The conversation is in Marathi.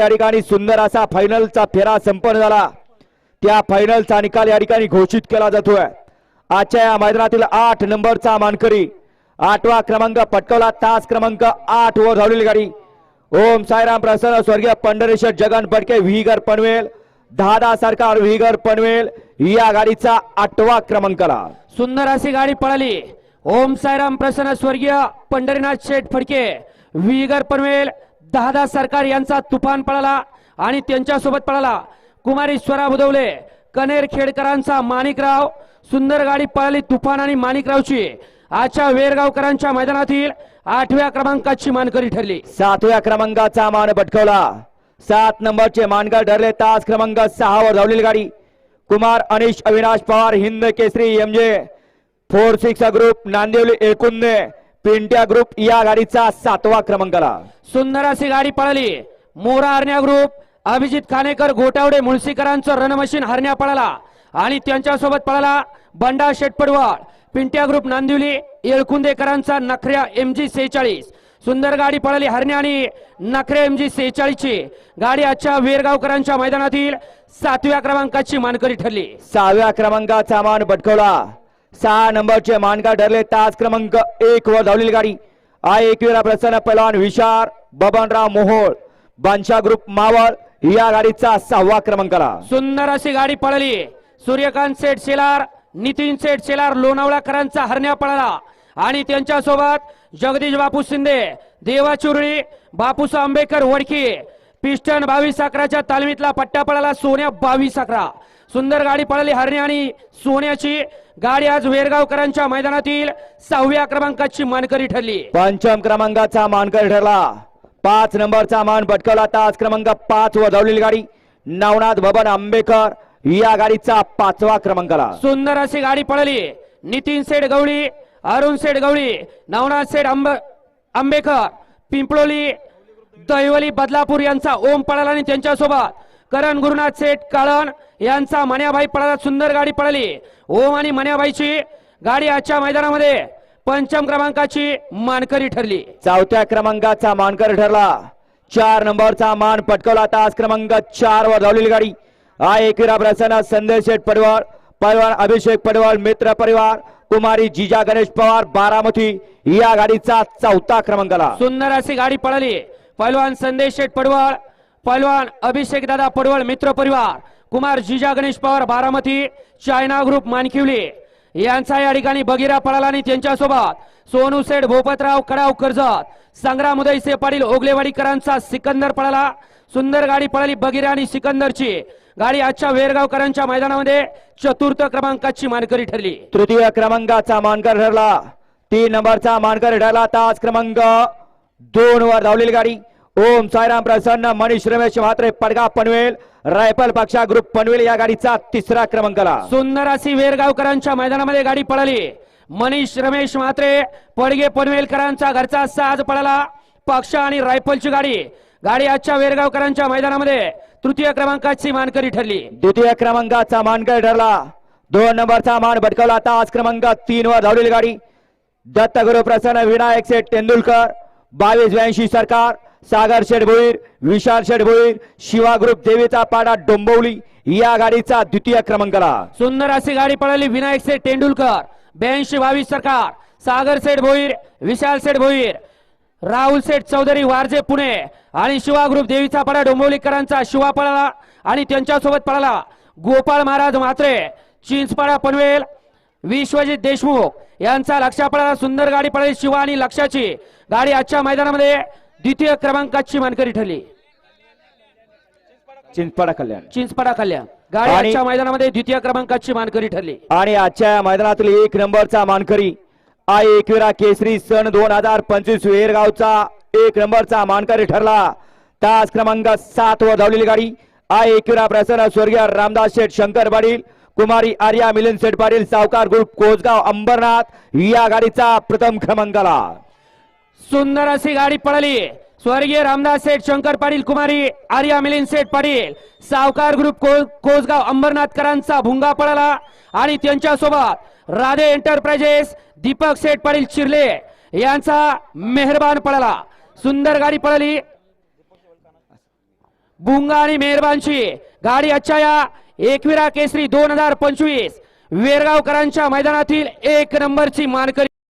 या ठिकाणी सुंदर असा फायनलचा फेरा संपन्न झाला. त्या फायनलचा निकाल या ठिकाणी घोषित केला जातोय. आजच्या या मैदानातील आठ नंबरचा मानकरी आठवा क्रमांक पटकवला. तास क्रमांक आठ वर धावलेली गाडी. ओम साईराम प्रसन्न. स्वर्गीय पंढरेश्वर जगन पडके विहीगर पनवेल. दादा सरकार विहीगर पनवेल या गाडीचा आठवा क्रमांकाला. सुंदर अशी गाडी पळाली. ओम साईराम प्रसन्न. स्वर्गीय पंढरीनाथ शेठ फडके विहीगर पनवेल. दहादा सरकार यांचा तुफान पळाला आणि त्यांच्यासोबत पळाला. कुमारी स्वरा बुदवले कनेर खेडकरांचा माणिकराव सुंदर गाडी पळाली तुफान आणि माणिकरावची. आजच्या वेरगावकरांच्या मैदानातील आठव्या क्रमांकाची मानकरी ठरली. सातव्या क्रमांकाचा मान पटकवला. सात नंबरचे मानकर ठरले. तास क्रमांक सहा वर धावलेली गाडी. Kumar Anish Avinash Pawar Hind Kesari MJ four six group Nandivali Ekunde. Pintya group या गाडीचा सातवा क्रमांकाला. सुंदर अशी गाडी पळाली. मोरा हरण्या ग्रुप अभिजित खानेकर घोटावडे मुळशीकरांचं रणमशीन हरण्या पळाला. आणि त्यांच्यासोबत पळाला बंडा शेटपडवाळ. पिंट्या ग्रुप नांदिवली येळकुंदेकरांचा नखऱ्या एम जी सेहेचाळीस. सुंदर गाडी पळाली हरण्या आणि नखरे एम जी ची गाडी आजच्या वेरगावकरांच्या मैदानातील सातव्या क्रमांकाची मानकरी ठरली. सहाव्या क्रमांकाचा मान पटकवला. सहा नंबरचे मानकर ठरले. तास क्रमांक एक वर धावलेली गाडी. आय एक वेळा प्रसन्न पहलवान विशार बबनराव मोहोळ. बांशा ग्रुप मावळ या गाडीचा सहावा क्रमांकाला. सुंदर अशी गाडी पळाली. सूर्यकांत सेठ शेलार नितीन सेठ शेलार लोणावळाकरांचा हरण्या पळाला. आणि त्यांच्यासोबत जगदीश बापू शिंदे देवा चुरळी बापूस आंबेकर वडकी पिस्टन बावीस अकराच्या तालमीतला पट्ट्या पळाला सोन्या बावीस अकरा. सुंदर गाडी पळाली हरणे आणि सोन्याची. गाडी आज वेरगावकरांच्या मैदानातील सहाव्या क्रमांकाची मानकरी ठरली. पंचम क्रमांकाचा मानकर ठरला. पाच नंबरचा मान पटकवला. तास क्रमांक पाच वर धावलेली गाडी. नवनाथ बबन आंबेकर या गाडीचा पाचवा क्रमांकाला. सुंदर अशी गाडी पळाली. नितीन सेठ गवळी अरुण सेठ गवळी नवनाथ सेठ आंब आंबेकर पिंपळोली दैवली बदलापूर यांचा ओम पळाला आणि त्यांच्यासोबत करण गुरुनाथ सेठ काळण यांचा मन्याबाई पळाला सुंदर गाडी पळाली. ओम आणि मन्याबाईची गाडी आजच्या मैदानामध्ये पंचम क्रमांकाची मानकरी ठरली. चौथ्या क्रमांकाचा मानकर ठरला. चार नंबरचा मान पटकवला तास क्रमांक चार वर धावलेली गाडी हा एकविरा प्रसन्न संदेश शेठ पडवळ पहलवान अभिषेक पडवळ मित्र परिवार कुमारी जिजा गणेश पवार बारामती. या गाडीचा चौथा क्रमांकाला. सुंदर अशी गाडी पळाली. पैलवान संदेश शेठ पडवळ पैलवान अभिषेक दादा पडवळ मित्र परिवार. कुमार जिजा गणेश पवार बारामती चायना ग्रुप मानकिवली यांचा या ठिकाणी बगिरा पळाला आणि त्यांच्यासोबत सोनू सेठ भोपतराव कडाव कर्जत संग्राम उदयसे पाटील ओगलेवाडीकरांचा सिकंदर पळाला सुंदर गाडी पळाली बगिरा आणि सिकंदरची. गाडी आजच्या वेरगावकरांच्या मैदानामध्ये चतुर्थ क्रमांकाची मानकरी ठरली. तृतीय क्रमांकाचा मानकर ठरला. तीन नंबरचा मानकर ठरला. तास क्रमांक दोन वर धावलेली गाडी. ओम साईराम प्रसन्न मनीष रमेश म्हात्रे पडगा पनवेल रायफल पक्षा ग्रुप पनवेल या गाडीचा तिसरा क्रमांकाला सुंदर अशी वेरगावकरांच्या मैदानामध्ये गाडी पळाली. मनीष रमेश म्हात्रे पडगे पनवेलकरांचा घरचा साज पळाला. पक्ष आणि रायफलची गाडी. गाडी आजच्या वेरगावकरांच्या मैदानामध्ये तृतीय क्रमांकाची मानकरी ठरली. द्वितीय क्रमांकाचा मानकर ठरला. दोन नंबरचा मान भटकवला तास क्रमांक तीन वर धावलेली गाडी. दत्तगुरु प्रसन्न विनायक शेठ तेंडुलकर बावीस ब्याऐंशी सरकार सागर शेडभोईर विशाल शेडभोईर शिवा ग्रुप देवीचा पाडा डोंबवली. या गाडीचा द्वितीय क्रमांकाला सुंदर अशी गाडी पळाली विनायक सेठ तेंडुलकर ब्याऐंशी बावीस सरकार सागर सेठ भोईर विशाल सेठ भोईर राहुल सेठ चौधरी वारजे पुणे आणि शिवा ग्रुप देवीचा पडा डोंबवलीकरांचा शिवा पळाला आणि त्यांच्यासोबत पळाला गोपाळ महाराज म्हात्रे चिंचपाडा पनवेल विश्वजित देशमुख यांचा लक्षा पळाला सुंदर गाडी पळाली शिवा आणि लक्षाची गाडी आजच्या मैदानामध्ये द्वितीय क्रमांकाची मानकरी ठरली. चिंचपाडा कल्याण. चिंचपाडा कल्याण. गाडी आणि- आजच्या मैदानामध्ये द्वितीय क्रमांकाची मानकरी ठरली. आणि आजच्या या मैदानातील एक नंबरचा मानकरी आय एकविरा केसरी सन दोन हजार पंचवीस वेरगावचा एक नंबरचा मानकरी ठरला. तास क्रमांक सात वर धावलेली गाडी. आय एकविरा प्रसन्न स्वर्गीय रामदास शेठ शंकर पाटील कुमारी आर्या मिलिंद शेठ पाटील सावकार ग्रुप कोसगाव अंबरनाथ या गाडीचा प्रथम क्रमांकाला. सुंदर अशी गाडी पळाली. स्वर्गीय रामदास सेठ शंकर पाटील कुमारी आर्या मिलिंद सेठ पाटील सावकार ग्रुप को- कोसगाव अंबरनाथकरांचा भुंगा पळाला आणि त्यांच्यासोबत राधे एंटरप्राइजेस दीपक सेठ पाटील चिरले यांचा मेहरबान पळाला सुंदर गाडी पळाली बुंगा आणि मेहरबानची गाडी अच्छाया या. एकविरा केसरी दोन हजार पंचवीस वेरगावकरांच्या मैदानातील एक नंबरची मानकरी